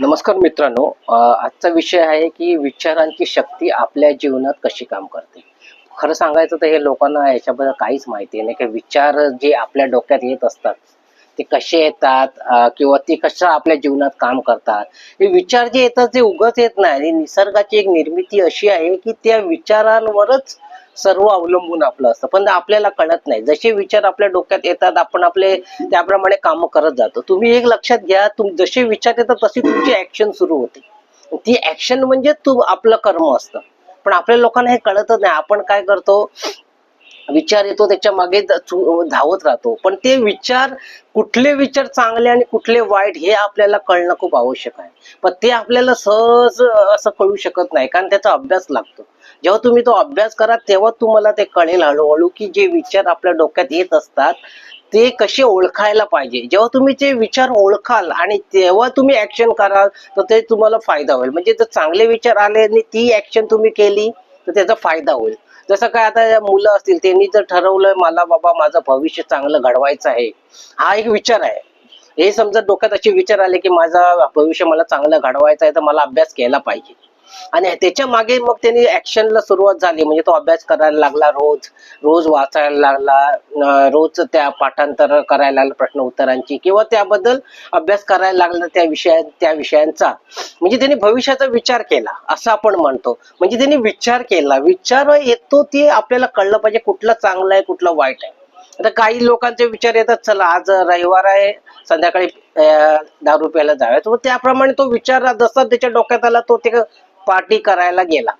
नमस्कार मित्रांनो आजचा विषय आहे की विचारांची शक्ती आपल्या जीवनात कशी काम करते? खरं सांगायचं तर हे लोकांना याच्याबद्दल काहीच माहिती नाही की विचार जे आपल्या डोक्यात येत असतात ते कसे येतात किंवा ते कसं आपल्या जीवनात काम करतात. हे विचार जे येतात ते उगत येत नाही. निसर्गाची एक निर्मिती अशी आहे की त्या विचारांवरच सर्व अवलंबून आपलं असतं. पण आपल्याला कळत नाही. जसे विचार आपल्या डोक्यात येतात आपण आपले त्याप्रमाणे काम करत जातो. तुम्ही एक लक्षात घ्या तुम जसे विचार येतात तशी तुमची ऍक्शन सुरू होते. ती ऍक्शन म्हणजे तू आपलं कर्म असतं. पण आपल्या लोकांना हे कळतच नाही. आपण काय करतो विचार येतो त्याच्यामागे धावत राहतो. पण ते विचार कुठले विचार चांगले आणि कुठले वाईट हे आपल्याला कळणं खूप आवश्यक आहे. पण ते आपल्याला सहज असं कळू शकत नाही कारण त्याचा अभ्यास लागतो. जेव्हा तुम्ही तो अभ्यास करा तेव्हा तुम्हाला ते कळेल हळूहळू की जे विचार आपल्या डोक्यात येत असतात ते कसे ओळखायला पाहिजे. जेव्हा तुम्ही ते विचार ओळखाल आणि तेव्हा तुम्ही ऍक्शन कराल तर ते तुम्हाला फायदा होईल. म्हणजे जर चांगले विचार आले आणि ती ऍक्शन तुम्ही केली तर त्याचा फायदा होईल. जसं काय आता मुलं असतील त्यांनी जर ठरवलं मला बाबा माझं भविष्य चांगलं घडवायचं आहे हा एक विचार आहे. हे समजा डोक्यात असे विचार आले की माझा भविष्य मला चांगलं घडवायचं आहे तर मला अभ्यास केला पाहिजे. आणि त्याच्यामागे मग त्यांनी ऍक्शनला सुरुवात झाली. म्हणजे तो अभ्यास करायला लागला रोज. रोज वाचायला लागला. रोज त्या पाठांतर करायला लागला प्रश्न उत्तरांची. किंवा त्याबद्दल अभ्यास करायला लागला त्या विषया त्या विषयांचा. म्हणजे त्यांनी भविष्याचा विचार केला असं आपण म्हणतो. म्हणजे त्यांनी विचार केला. विचार येतो ते आपल्याला कळलं पाहिजे कुठलं चांगलं आहे कुठलं वाईट आहे. आता काही लोकांचे विचार येतात चला आज रविवार आहे संध्याकाळी दारू प्यायला जाव्यात त्याप्रमाणे तो विचार जसा त्याच्या डोक्यात आला तो ते पार्टी करायला गेला.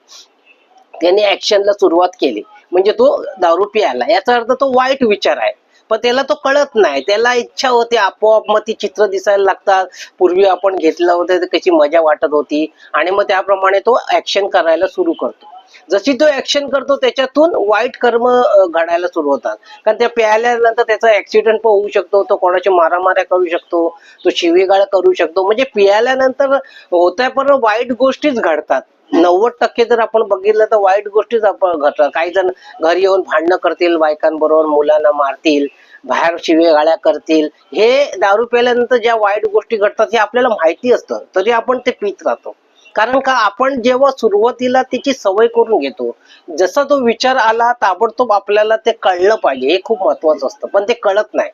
त्याने ऍक्शनला सुरुवात केली. म्हणजे तो दारू प्यायला. याचा अर्थ तो वाईट विचार आहे. पण त्याला तो कळत नाही. त्याला इच्छा होते आपोआप मग ती चित्र दिसायला लागतात. पूर्वी आपण घेतलं होतं तर कशी मजा वाटत होती. आणि मग त्याप्रमाणे तो ऍक्शन करायला सुरू करतो. जशी तो ऍक्शन करतो त्याच्यातून वाईट कर्म घडायला सुरू होतात. कारण त्या प्यायल्यानंतर त्याचा ऍक्सिडेंट पण होऊ शकतो तो कोणाची मारामाऱ्या करू शकतो तो शिवीगाळ करू शकतो. म्हणजे पियाल्यानंतर होत्या पण वाईट गोष्टीच घडतात. नव्वद टक्के जर आपण बघितलं तर वाईट गोष्टीच आपण घडतात. काही जण घरी येऊन भांडणं करतील बायकांबरोबर मुलांना मारतील बाहेर शिवेगाळ्या करतील. हे दारू प्यायल्यानंतर ज्या वाईट गोष्टी घडतात हे आपल्याला माहिती असतं. तरी आपण ते पित राहतो. कारण का आपण जेव्हा सुरुवातीला त्याची सवय करून घेतो जसा तो विचार आला ताबडतोब आपल्याला ते कळलं पाहिजे. हे खूप महत्वाचं असतं. पण ते कळत नाही.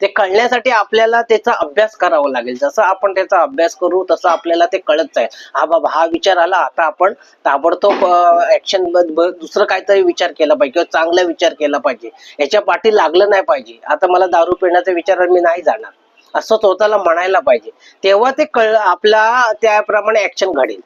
ते कळण्यासाठी आपल्याला त्याचा अभ्यास करावा लागेल. जसं आपण त्याचा अभ्यास करू तसं आपल्याला ते कळत जाईल हा बाबा हा विचार आला आता आपण ताबडतोब ऍक्शन दुसरं काहीतरी विचार केला पाहिजे किंवा चांगला विचार केला पाहिजे. याच्या पाठी लागलं नाही पाहिजे. आता मला दारू पिण्याचा विचार मी नाही जाणार. असं स्वतःला म्हणायला पाहिजे. तेव्हा ते कळ आपला त्याप्रमाणे ऍक्शन घडेल.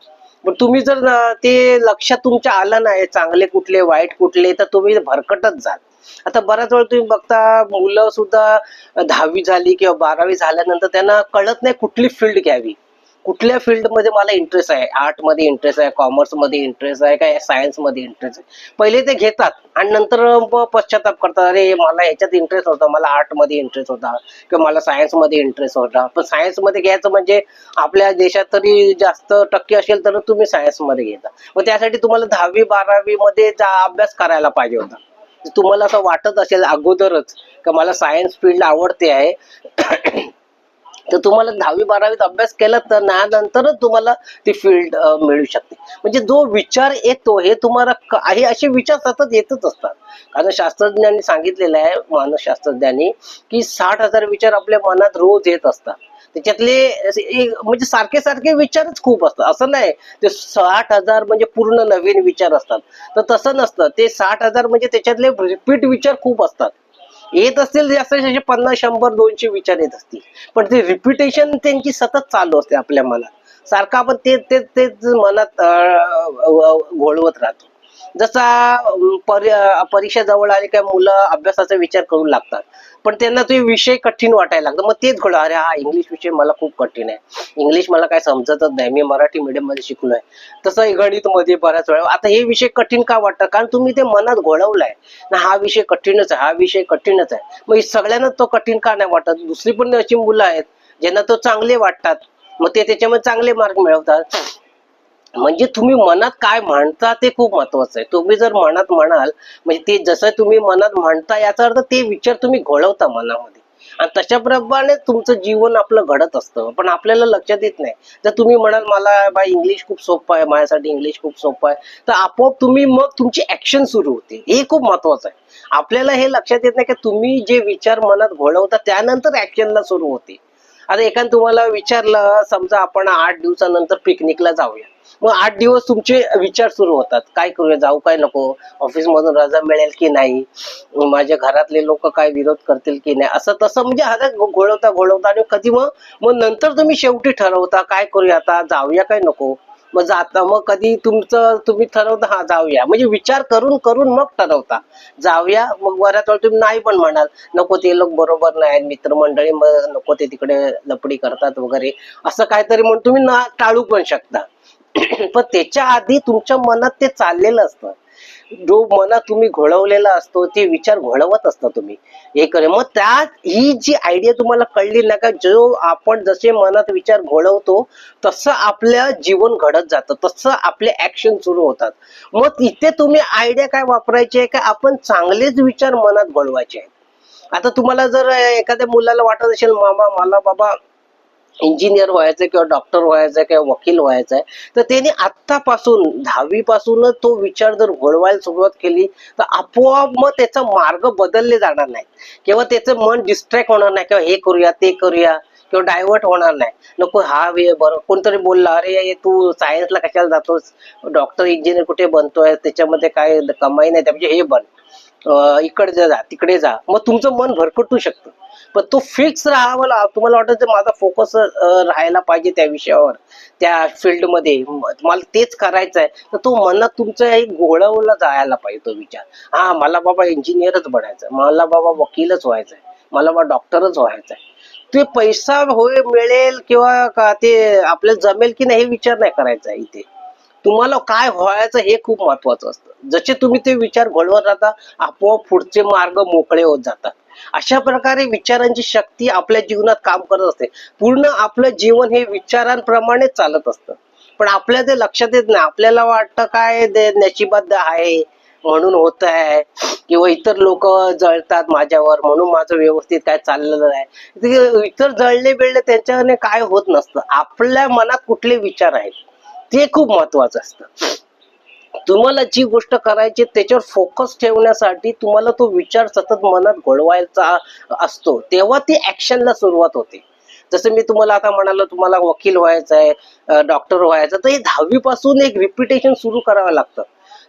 पण तुम्ही जर ते लक्षात तुमच्या आलं नाही चांगले कुठले वाईट कुठले तर तुम्ही भरकटच जाल. आता बऱ्याच वेळ तुम्ही बघता मुलं सुद्धा दहावी झाली किंवा बारावी झाल्यानंतर त्यांना कळत नाही कुठली फील्ड घ्यावी. कुठल्या फील्डमध्ये मला इंटरेस्ट आहे? आर्टमध्ये इंटरेस्ट आहे कॉमर्समध्ये इंटरेस्ट आहे काय सायन्समध्ये इंटरेस्ट आहे? पहिले ते घेतात आणि नंतर पश्चाताप करतात. अरे मला याच्यात इंटरेस्ट होता मला आर्टमध्ये इंटरेस्ट होता किंवा मला सायन्समध्ये इंटरेस्ट होता. पण सायन्समध्ये घ्यायचं म्हणजे आपल्या देशात तरी जास्त टक्के असेल तर तुम्ही सायन्समध्ये घेता. मग त्यासाठी तुम्हाला दहावी बारावीमध्ये अभ्यास करायला पाहिजे होता. तुम्हाला असं वाटत असेल अगोदरच का मला सायन्स फील्ड आवडते आहे? तर तुम्हाला दहावी बारावीत अभ्यास केला तर नंतरच तुम्हाला ती फील्ड मिळू शकते. म्हणजे जो विचार येतो हे तुम्हाला आहे असे विचार सतत येतच असतात. कारण शास्त्रज्ञांनी सांगितलेलं आहे मानसशास्त्रज्ञांनी की साठ हजार विचार आपल्या मनात रोज येत असतात. त्याच्यातले एक- म्हणजे सारखे सारखे विचारच खूप असतात. असं नाही ते साठ हजार म्हणजे पूर्ण नवीन विचार असतात. तर तसं नसतं. ते साठ हजार म्हणजे त्याच्यातले रिपीट विचार खूप असतात. येत असतील जास्त पन्नास शंभर दोनशे विचार येत असतील. पण ते रिपिटेशन त्यांची सतत चालू असते आपल्या मनात. सारखं आपण ते तेच मनात घोळवत राहतो. जसा परी परीक्षा जवळ आली काय मुलं अभ्यासाचा विचार करू लागतात. पण त्यांना ते विषय कठीण वाटायला लागतो मग तेच घडलं. अरे हा इंग्लिश विषय मला खूप कठीण आहे. इंग्लिश मला काय समजतच नाही. मी मराठी मीडियममध्ये शिकलोय. तसं गणित मध्ये बऱ्याच वेळा. आता हे विषय कठीण का वाटतं कारण तुम्ही ते मनात घोळवलाय. ना हा विषय कठीणच आहे. हा विषय कठीणच आहे. मग सगळ्यांना तो कठीण का नाही वाटत? दुसरी पण अशी मुलं आहेत ज्यांना तो चांगले वाटतात. मग ते त्याच्यामध्ये चांगले मार्क मिळवतात. म्हणजे तुम्ही मनात काय म्हणता ते खूप महत्वाचं आहे. तुम्ही जर मनात म्हणाल म्हणजे ते जसं तुम्ही मनात म्हणता याचा अर्थ ते विचार तुम्ही घोळवता मनामध्ये. आणि तशाप्रमाणे तुमचं जीवन आपलं घडत असतं पण आपल्याला लक्षात येत नाही. जर तुम्ही म्हणाल मला बाय इंग्लिश खूप सोपं आहे माझ्यासाठी इंग्लिश खूप सोपं आहे तर आपोआप तुम्ही मग तुमची ऍक्शन सुरू होते. हे खूप महत्वाचं आहे. आपल्याला हे लक्षात येत नाही की तुम्ही जे विचार मनात घोळवता त्यानंतर ऍक्शनला सुरू होते. आता एखाद तुम्हाला विचारलं समजा आपण आठ दिवसानंतर पिकनिकला जाऊया. मग आठ दिवस तुमचे विचार सुरू होतात. काय करूया जाऊ काय नको? ऑफिस मधून रजा मिळेल की नाही? माझ्या घरातले लोक काय विरोध करतील की नाही? असं तसं म्हणजे हा घोळवता घोळवता आणि कधी मग मग नंतर तुम्ही शेवटी ठरवता काय करूया आता जाऊया काय नको? मग जाता मग कधी तुमचं तुम्ही ठरवता हा जाऊया. म्हणजे विचार करून करून मग ठरवता. जाऊया मग बऱ्याच वेळा तुम्ही नाही पण म्हणाल नको ते लोक बरोबर नाही मित्रमंडळी मग नको ते तिकडे लपडी करतात वगैरे. असं काहीतरी म्हणून तुम्ही ना टाळू पण शकता. पण त्याच्या आधी तुमच्या मनात ते चाललेलं असतं. जो मनात तुम्ही घोळवलेला असतो ते विचार घोळवत असता तुम्ही. हे करे मग त्या ही जी आयडिया तुम्हाला कळली ना का जो आपण जसे मनात विचार घोळवतो तसं आपलं जीवन घडत जातं. तसं आपले ऍक्शन सुरू होतात. मग इथे तुम्ही आयडिया काय वापरायची आहे का? आपण चांगलेच विचार मनात घोळवायचे आहेत. आता तुम्हाला जर एखाद्या मुलाला वाटत असेल मामा मला बाबा इंजिनियर व्हायचं किंवा डॉक्टर व्हायचं किंवा वकील व्हायचं आहे तर त्याने आत्तापासून दहावीपासूनच तो विचार जर घोळवायला सुरुवात केली तर आपोआप मग त्याचा मार्ग बदलले जाणार नाही किंवा त्याचं मन डिस्ट्रॅक्ट होणार नाही किंवा हे करूया ते करूया किंवा डायव्हर्ट होणार नाही. नको हा वे बरं कोणतरी बोलला अरे तू सायन्सला कशाला जातोस? डॉक्टर इंजिनियर कुठे बनतोय? त्याच्यामध्ये काय कमाई नाही त्या म्हणजे हे बन. इकडे जा तिकडे जा. मग तुमचं मन भरकटू शकतं. पण तो फिक्स राहावं तुम्हाला वाटत माझा फोकस राहायला पाहिजे त्या विषयावर त्या फील्डमध्ये मला तेच करायचं आहे. तर तो मनात तुमचं एक गोळवला जायला पाहिजे तो विचार. हा मला बाबा इंजिनियरच बनायचं मला बाबा वकीलच व्हायचंय. मला बाबा डॉक्टरच व्हायचंय. ते पैसा होय मिळेल किंवा का ते आपल्याला जमेल की नाही हे विचार नाही करायचा इथे. तुम्हाला काय व्हायचं हे खूप महत्वाचं असतं. जसे तुम्ही ते विचार घडवत राहता आपोआप पुढचे मार्ग मोकळे होत जातात. अशा प्रकारे विचारांची शक्ती आपल्या जीवनात काम करत असते. पूर्ण आपलं जीवन हे विचारांप्रमाणे चालत असतं. पण आपल्या ते लक्षात येत नाही. आपल्याला वाटतं काय ते नशिबात आहे म्हणून होत आहे. किंवा इतर लोक जळतात माझ्यावर म्हणून माझं व्यवस्थित काय चाललेलं नाही. इतर जळले बिळले त्यांच्याने काय होत नसतं. आपल्या मनात कुठले विचार आहेत? ते खूप महत्वाचं असतं. तुम्हाला जी गोष्ट करायची त्याच्यावर फोकस ठेवण्यासाठी तुम्हाला तो विचार सतत मनात घोळवायचा असतो. तेव्हा ती ऍक्शनला सुरुवात होते. जसं मी तुम्हाला आता म्हणालो तुम्हाला वकील व्हायचं आहे डॉक्टर व्हायचं तर हे दहावी पासून एक रिपिटेशन सुरू करावं लागतं.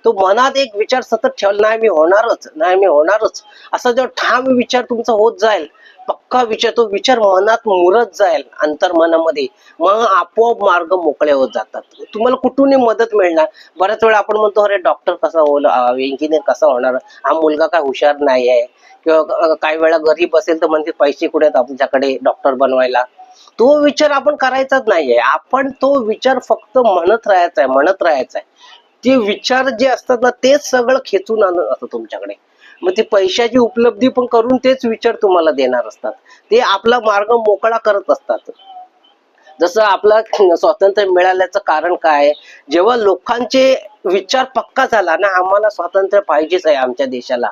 तो मनात एक विचार सतत ठेवला नाही मी होणारच नाही मी होणारच. असा जो ठाम विचार तुमचा होत जाईल पक्का विचार तो विचार मनात मुरत जाईल अंतर्मनामध्ये. मग आपोआप मार्ग मोकळे होत जातात. तुम्हाला कुठूनही मदत मिळणार. बऱ्याच वेळा आपण म्हणतो अरे डॉक्टर कसा होईल? इंजिनियर कसा होणार? हा मुलगा काय हुशार नाही आहे. किंवा काही वेळा गरीब असेल तर म्हणते पैसे कुठे आहेत आमच्याकडे डॉक्टर बनवायला? तो विचार आपण करायचाच नाहीये. आपण तो विचार फक्त म्हणत राहायचा आहे म्हणत राहायचा आहे. ते विचार जे असतात ना तेच सगळं खेचून आणत असतं तुमच्याकडे. मग ते पैशाची उपलब्धी पण करून तेच विचार तुम्हाला देणार असतात. ते आपला मार्ग मोकळा करत असतात. जसं आपला स्वातंत्र्य मिळाल्याचं कारण काय? आहे? जेव्हा लोकांचे विचार पक्का झाला ना आम्हाला स्वातंत्र्य पाहिजेच आहे आमच्या देशाला.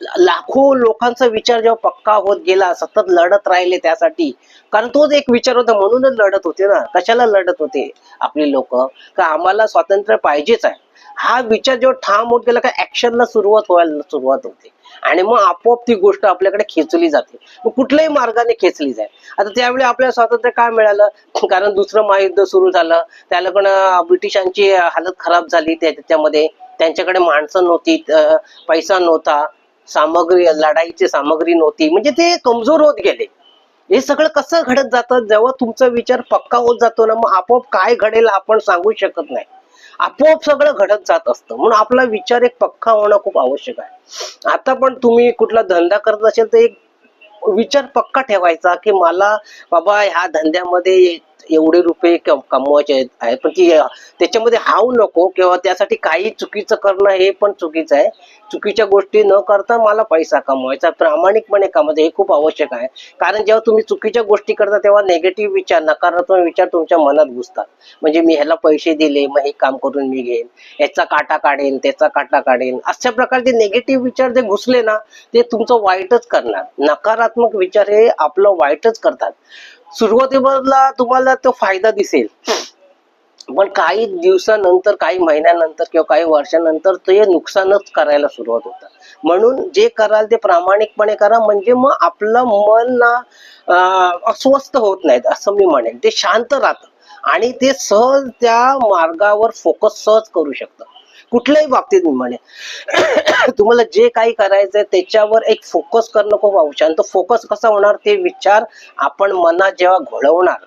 लाखो लोकांचा विचार जेव्हा पक्का होत गेला सतत लढत राहिले त्यासाठी. कारण तोच एक विचार होता म्हणूनच लढत होते ना. कशाला लढत होते आपली लोक? का आम्हाला स्वातंत्र्य पाहिजेच आहे. हा विचार जेव्हा ठाम होत गेला का ऍक्शनला सुरुवात व्हायला सुरुवात होते. आणि मग आपोआप ती गोष्ट आपल्याकडे खेचली जाते. मग कुठल्याही मार्गाने खेचली जाईल आता त्यावेळी आपल्याला स्वातंत्र्य काय मिळालं? कारण दुसरं महायुद्ध सुरू झालं. त्याला पण ब्रिटिशांची हालत खराब झाली त्याच्यामध्ये. त्यांच्याकडे माणसं नव्हती पैसा नव्हता. सामग्री लढाईची सामग्री नव्हती. म्हणजे ते कमजोर होत गेले. हे सगळं कसं घडत जातं? जेव्हा तुमचा विचार पक्का होत जातो ना मग आपोआप काय घडेल आपण सांगू शकत नाही. आपोआप सगळं घडत जात असतं. म्हणून आपला विचार एक पक्का होणं खूप आवश्यक आहे. आता पण तुम्ही कुठला धंदा करत असेल तर एक विचार पक्का ठेवायचा की मला बाबा ह्या धंद्यामध्ये एवढे रुपये कमवायचे आहेत पण ती त्याच्यामध्ये हाव नको किंवा त्यासाठी काही चुकीचं करणं हे पण चुकीचं आहे. चुकीच्या गोष्टी न करता मला पैसा कमवायचा प्रामाणिकपणे कमवायचं हे खूप आवश्यक आहे. कारण जेव्हा तुम्ही चुकीच्या गोष्टी करता तेव्हा नेगेटिव्ह विचार नकारात्मक विचार तुमच्या मनात घुसतात. म्हणजे मी ह्याला पैसे दिले मग हे काम करून मी घेईन. याचा काटा काढेन त्याचा काटा काढेन. अशा प्रकारचे नेगेटिव्ह विचार जे घुसले ना ते तुमचं वाईटच करणार. नकारात्मक विचार हे आपलं वाईटच करतात. सुरुवातीला तुम्हाला तो फायदा दिसेल. पण काही दिवसानंतर काही महिन्यानंतर किंवा काही वर्षानंतर ते नुकसानच करायला सुरुवात होतं. म्हणून जे कराल ते प्रामाणिकपणे करा म्हणजे मग आपलं मन ना अस्वस्थ होत नाहीत असं मी म्हणेन. ते शांत राहतं. आणि ते सहज त्या मार्गावर फोकस सहज करू शकतं. कुठल्याही बाबतीत मी म्हणे तुम्हाला जे काही करायचंय त्याच्यावर एक फोकस करणं खूप आवश्यक तो फोकस कसा होणार ते विचार आपण मनात जेव्हा घोळवणार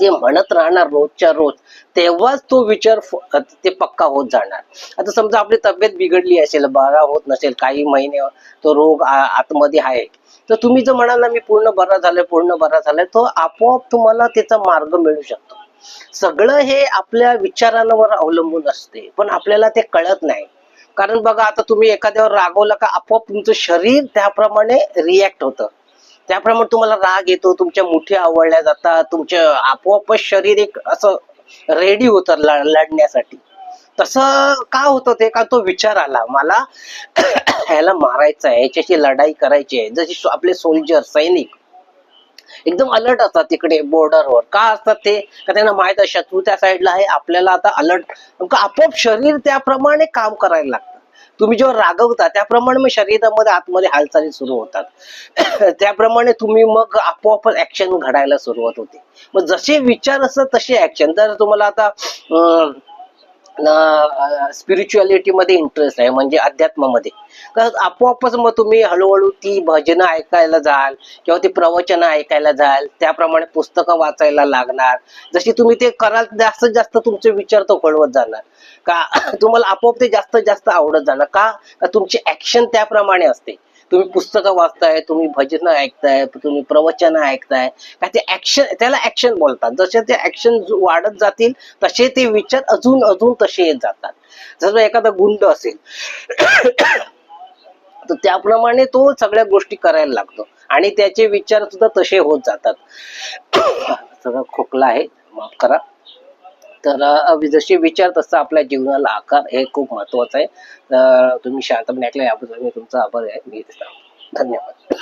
ते म्हणत राहणार रोजच्या रोज तेव्हाच तो विचार ते पक्का होत जाणार. आता समजा आपली तब्येत बिघडली असेल बरा होत नसेल काही महिने तो रोग आतमध्ये आहे. तर तुम्ही जर म्हणाल ना मी पूर्ण बरा झालोय पूर्ण बरा झालाय तो आपोआप तुम्हाला त्याचा मार्ग मिळू शकतो. सगळं हे आपल्या विचारांवर अवलंबून असते. पण आपल्याला ते कळत नाही. कारण बघा आता तुम्ही एखाद्यावर रागवलं का आपोआप तुमचं शरीर त्याप्रमाणे रिॲक्ट होतं. त्याप्रमाणे तुम्हाला राग येतो तुमच्या मुठी आवडल्या जातात तुमच्या आपोआपच शरीर एक असं रेडी होतं लढण्यासाठी. तसं का होतं ते? का तो विचार आला मला ह्याला मारायचं आहे याच्याशी लढाई करायची आहे. जशी आपले सोल्जर सैनिक एकदम अलर्ट असतात तिकडे बॉर्डरवर का असतात ते? का त्यांना माहीत आहे शत्रू त्या साईडला आहे आपल्याला आता अलर्ट आपोआप शरीर त्याप्रमाणे काम करायला लागतं. तुम्ही जेव्हा रागवता त्याप्रमाणे मग शरीरामध्ये आतमध्ये हालचाली सुरू होतात. त्याप्रमाणे तुम्ही मग आपोआप ऍक्शन घडायला सुरुवात होते. मग जसे विचार असतात तसे ऍक्शन जर तुम्हाला आता स्पिरिच्युअलिटी मध्ये इंटरेस्ट आहे म्हणजे अध्यात्मामध्ये. आपोआपच मग तुम्ही हळूहळू ती भजनं ऐकायला जाल किंवा ती प्रवचनं ऐकायला जाल त्याप्रमाणे पुस्तकं वाचायला लागणार. जशी तुम्ही ते कराल जास्तीत जास्त तुमचे विचार तो कळवत जाणार. का तुम्हाला आपोआप ते जास्त जास्त आवडत जाणार. का तुमची ऍक्शन त्याप्रमाणे असते. तुम्ही पुस्तकं वाचताय तुम्ही भजनं ऐकताय तुम्ही प्रवचनं ऐकताय का ते ऍक्शन त्याला ऍक्शन बोलतात. जसे ते ऍक्शन वाढत जातील तसे ते विचार अजून अजून तसे येत जातात. जसं एखादा गुंड असेल तर त्याप्रमाणे तो सगळ्या गोष्टी करायला लागतो. आणि त्याचे विचार सुद्धा तसे होत जातात. सगळं खोकला आहे माफ करा. तर जसे विचार तसा आपल्या जीवनाला आकार हे खूप महत्वाचं आहे. तर तुम्ही शांतपणे ऐकलं याबद्दल मी तुमचा आभार आहे. मी धन्यवाद.